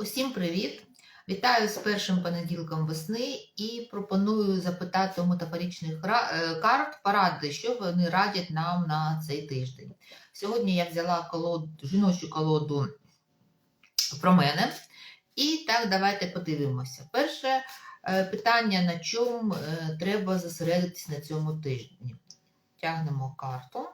Усім привіт! Вітаю з першим понеділком весни і пропоную запитати у метафоричних ра- е, карт поради, що вони радять нам на цей тиждень. Сьогодні я взяла колоду, жіночу колоду про мене. І так, давайте подивимося. Перше е, питання, на чому е, треба зосередитись на цьому тижні. Тягнемо карту.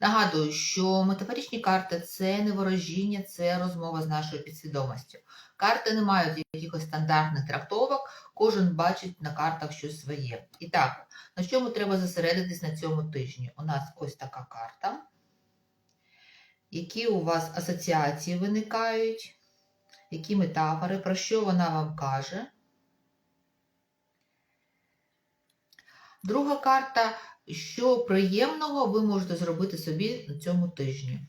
Нагадую, що метафоричні карти це не ворожіння, це розмова з нашою підсвідомістю. Карти не мають якихось стандартних трактовок, кожен бачить на картах щось своє. І так, на чому треба зосередитись на цьому тижні? У нас ось така карта. Які у вас асоціації виникають? Які метафори, про що вона вам каже? Друга карта що приємного ви можете зробити собі на цьому тижні?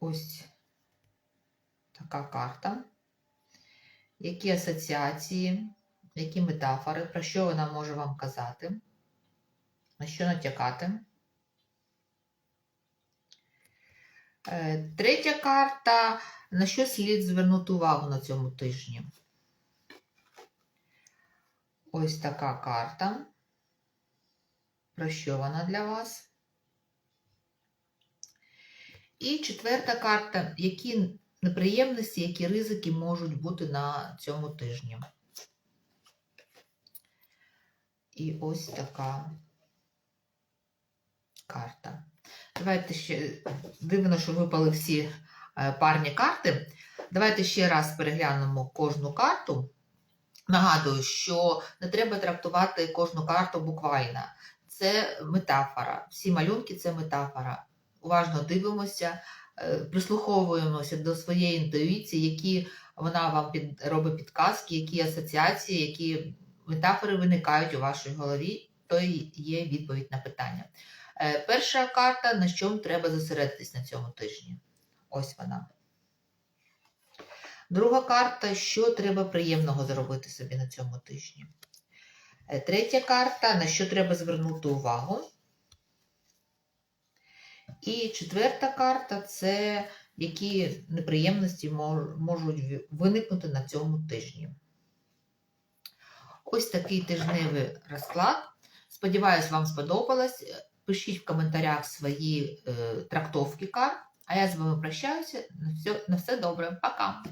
Ось така карта. Які асоціації, які метафори, про що вона може вам казати? На що натякати? Е, Третя карта. На що слід звернути увагу на цьому тижні? Ось така карта. Про що вона для вас? І четверта карта. Які неприємності, які ризики можуть бути на цьому тижні? І ось така карта. Давайте ще дивно, що випали всі е, парні карти. Давайте ще раз переглянемо кожну карту. Нагадую, що не треба трактувати кожну карту буквально. Це метафора. Всі малюнки це метафора. Уважно дивимося, е, прислуховуємося до своєї інтуїції, які вона вам під, робить підказки, які асоціації, які метафори виникають у вашій голові, то і є відповідь на питання. Е, Перша карта, на чому треба зосередитись на цьому тижні. Ось вона. Друга карта, що треба приємного зробити собі на цьому тижні. Е, Третя карта, на що треба звернути увагу. І четверта карта це які неприємності можуть виникнути на цьому тижні. Ось такий тижневий розклад. Сподіваюсь, вам сподобалось. Е, Пишіть в коментарях свої е, трактовки карт. А я з вами прощаюся. На все, на все добре. Пока!